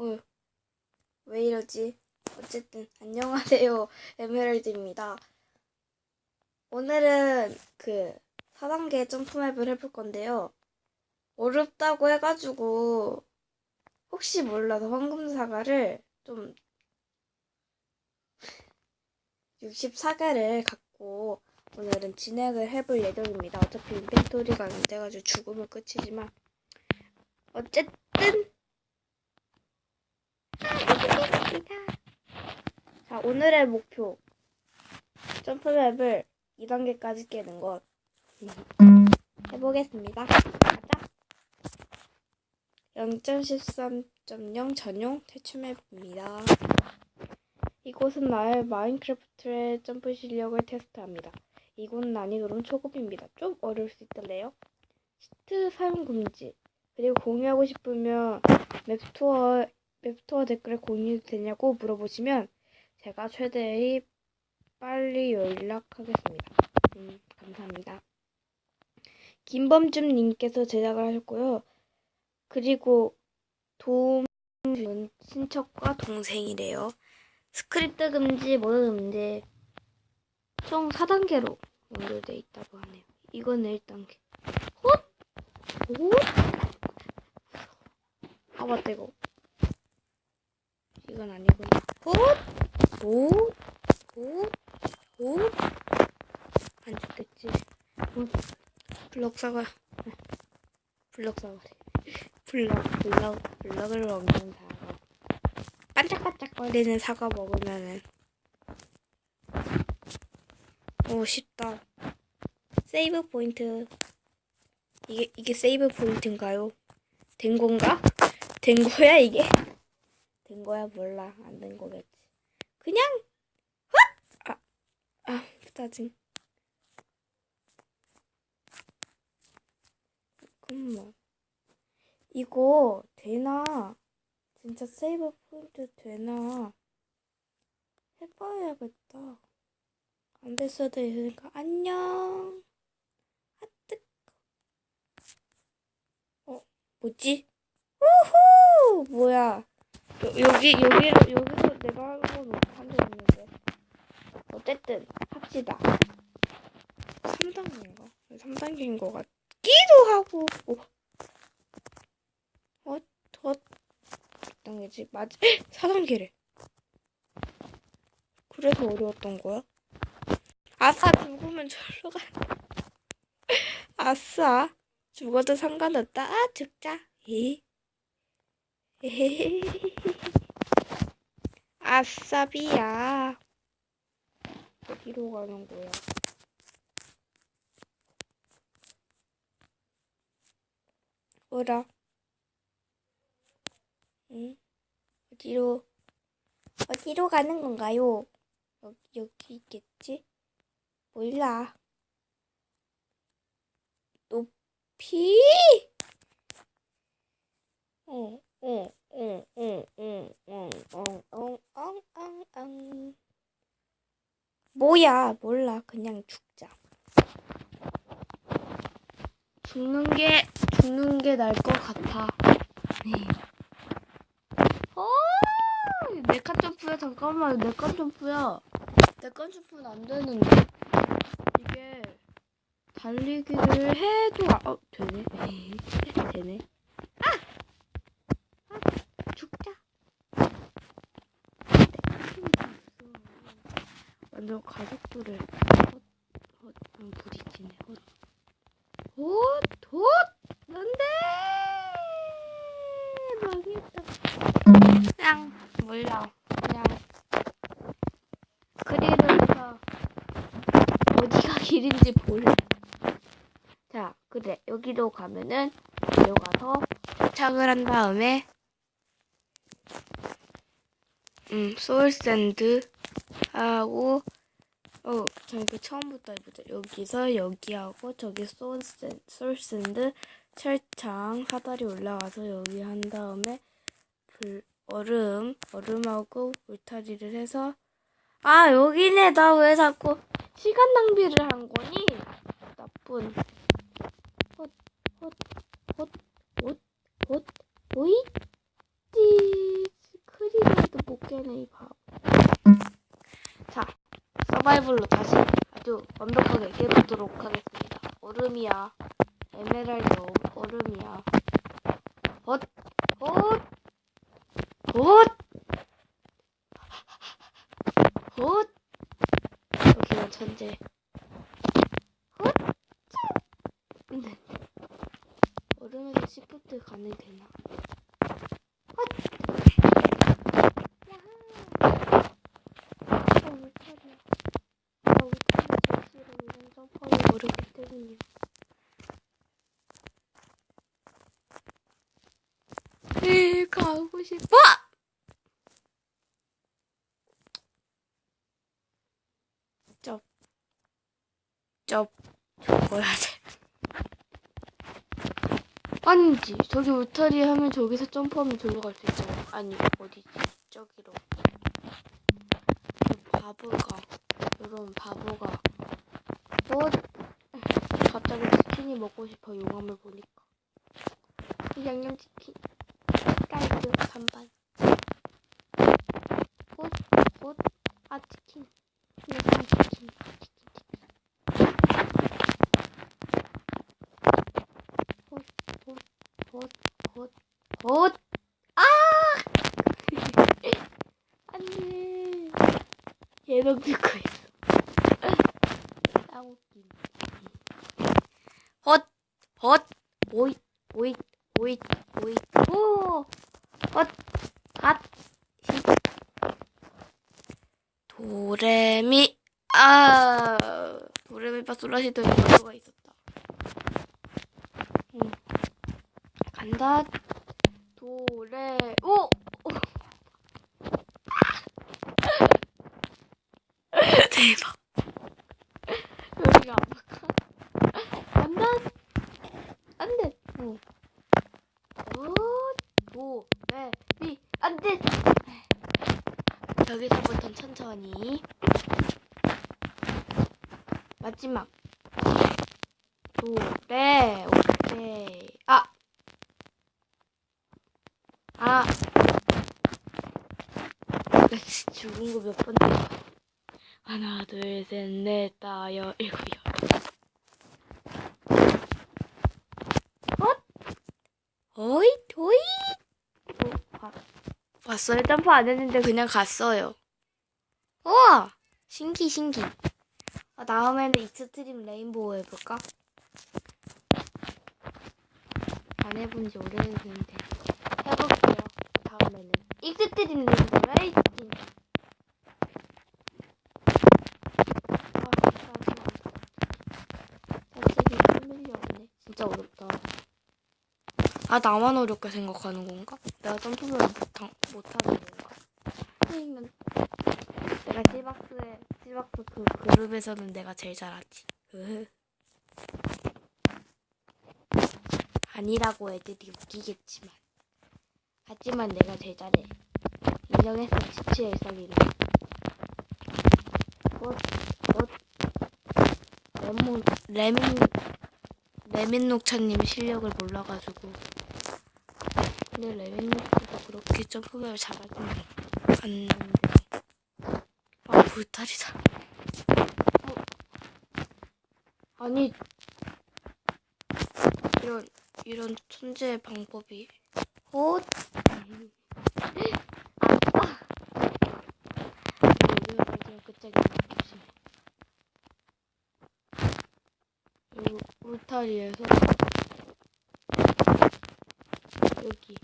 어, 왜 이러지? 어쨌든 안녕하세요 에메랄드입니다. 오늘은 그 4단계 점프맵을 해볼 건데요. 어렵다고 해가지고 혹시 몰라서 황금사과를 좀 64개를 갖고 오늘은 진행을 해볼 예정입니다. 어차피 인벤토리가 안 돼가지고 죽으면 끝이지만 어쨌든 자 오늘의 목표 점프맵을 2단계까지 깨는 것 해보겠습니다. 가자. 0.13.0 전용 탈출맵입니다. 이곳은 나의 마인크래프트의 점프 실력을 테스트합니다. 이곳 난이도는 초급입니다. 좀 어려울 수 있던데요. 시트 사용 금지. 그리고 공유하고 싶으면 맵스토어 맵스토어 댓글에 공유해도 되냐고 물어보시면 제가 최대의 빨리 연락하겠습니다. 음, 감사합니다. 김범준님께서 제작을 하셨고요. 그리고 도움 준 친척과 동생이래요. 스크립트 금지, 모드 금지 총 4단계로 연결돼 있다고 하네요. 이거는 1단계. 헛! 오! 아 맞다 이거. 이건 아니구나. 헛! 오! 오! 오! 안 죽겠지. 헛. 블럭 사과. 블럭 사과래. 블럭, 블럭, 블럭을 먹는 사과. 반짝반짝거리는 사과 먹으면은 오 쉽다 세이브 포인트 이게 이게 세이브 포인트인가요? 된 건가? 된 거야 이게? 된 거야 몰라 안 된 거겠지 그냥 헛! 아, 아 짜증 잠깐만 이거 되나? 진짜 세이브 포인트 되나? 해봐야겠다. 안 될 수도 있으니까 안녕. 아 뜨거. 어 뭐지? 우후 뭐야? 여, 여기 여기로 여기서 내가 한거 못한 적 있는데. 어쨌든 합시다. 3단계인가? 3단계인 것 같기도 하고. 오. 어, 더 6단계지? 맞 4단계래. 그래서 어려웠던 거야? 아싸, 죽으면 절로 가. 아싸, 죽어도 상관없다. 아, 죽자. 에? 아싸비야. 어디로 가는 거야? 뭐라? 응? 어디로, 어디로 가는 건가요? 여기, 여기 있겠지? 몰라. 높이? 어, 어, 엉엉엉엉엉엉엉 뭐야 몰라. 그냥 죽자. 죽는 게 죽는 게 나을 것 같아. 네. 어 내카 점프야. 잠깐만 내카 점프야. 내카 점프는 안 되는데. 이게 달리기를 해도 아, 어 되네. 네. 되네? 완전 가속도를 헛, 헛, 음, 부딪히네. 헛, 헛, 헛, 안돼 망했다. 그냥 몰라. 그냥 그리면서 어디가 길인지 몰라. 자 그래. 여기로 가면은 여기로 가서 도착을 한 다음에 음 소울샌드 하고 어 저기 처음부터 해보자 여기서 여기하고 저기 소울샌 소울샌드 철창 사다리 올라가서 여기 한 다음에 불 얼음, 얼음하고 울타리를 해서 아 여기네 나 왜 자꾸 시간 낭비를 한 거니? 나쁜 헛 헛 헛 헛 헛 오이지 깨네 이 바보. 자, 서바이벌로 다시 아주 완벽하게 깨보도록 하겠습니다. 얼음이야. 에메랄드 어- 얼음이야. 헛, 헛, 헛, 헛. 여기가 천재. 헛, 근데 얼음에서 시프트 가능이 되나? 헛. 야하. 아, 울타리야. 아, 울타리 제일 싫어. 이런 점프하기 어렵기 때문이야. 에이, 가고 싶어! 쩝. 쩝. 죽어야 돼. 아니지. 저기 울타리 하면 저기서 점프하면 저기로 갈 수 있잖아. 아니, 어디지? 저기로. 저 바보가. 이런 바보가. 어? 갑자기 치킨이 먹고 싶어, 용암을 보니까. 양념치킨. 반반. 곧, 곧. 아, 치킨. 일반 치킨. 치킨, 치킨. 곧, 곧, 곧, 곧, 곧. 아! 안 돼. 얘도 듣고 있어. 싸우기. 헛, 헛, 오이, 오이, 오이, 오이, 오, 헛, 갓, 히. 도레미, 아, 도레미파 솔라시도 연주가 있었다. 응. 간다, 도레, 오, 오. 대박. 여기가. 간다. 안 돼. 오. 오, 오, 네, 미, 안 돼. 여기서부터 천천히. 마지막. 도, 레, 오케이. 아. 아. 나 죽은 거 몇 번째. 하나, 둘, 셋, 넷, 다, 여, 일곱, 여덟. 헛? 어이, 도이. 어, 아, 봤어요? 점프 안 했는데 그냥 갔어요. 우와! 신기, 신기. 아, 다음에는 익스트림 레인보우 해볼까? 안 해본 지 오래됐는데. 해볼게요. 다음에는. 익스트림 레인보우 오네. 진짜 어렵다. 아, 나만 어렵게 생각하는 건가? 내가 점프를 못하, 못하는 건가? 선생님은 내가 찌박스에, 찌박스 그 그룹에서는 내가 제일 잘하지. 아니라고 애들이 웃기겠지만. 하지만 내가 제일 잘해. 인정했어, 치치의 일성이는. 뭐, 뭐, 레몬, 레민, 레민 녹차님 실력을 몰라가지고. 근데 레민 녹차도 그렇게 점프맵을 잘하진 않는데. 아, 불탈이다. 어. 아니, 이런, 이런 천재의 방법이. 여기, 여기, 끝짝이 조심해. 여기 울타리에서 여기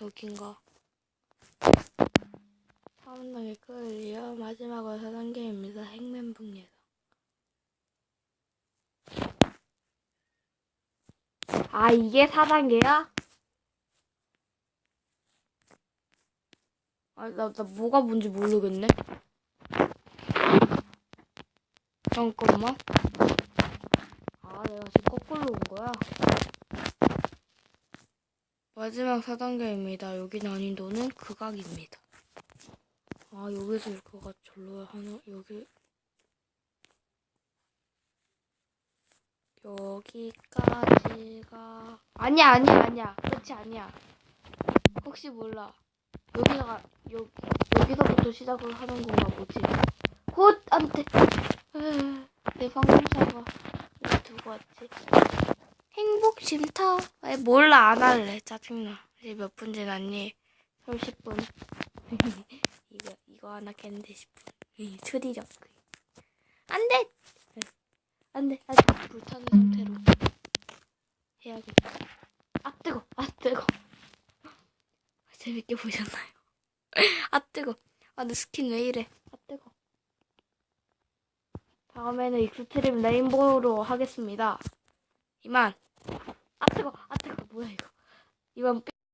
여긴가 사원당에 끌려 마지막으로 4단계입니다 핵멘붕에서 아 이게 4단계야? 아 나 나 뭐가 뭔지 모르겠네 잠깐만. 아, 내가 지금 거꾸로 온 거야. 마지막 4단계입니다. 여기 난이도는 극악입니다. 아, 여기서 이거가 절로 하나, 여기. 여기까지가. 아니야, 아니야, 아니야. 그렇지, 아니야. 혹시 몰라. 여기가 여기 여기서부터 시작을 하는 건가 보지. 곧 안돼. 내 방금 사과 왜 두고 왔지? 행복 쉼터. 에 몰라 안 할래. 짜증나. 이제 몇 분 지났니? 30분. 이거 하나 깼는데 10분. 추리력. 안돼. 안돼. 아직 불타는 상태로 해야겠다. 아 뜨거. 아 뜨거. 재밌게 보셨나요? 아 뜨거. 아 내 스킨 왜 이래? 아 뜨거. 다음에는 익스트림 레인보우로 하겠습니다. 이만. 아 뜨거. 아 뜨거. 뭐야 이거? 이만.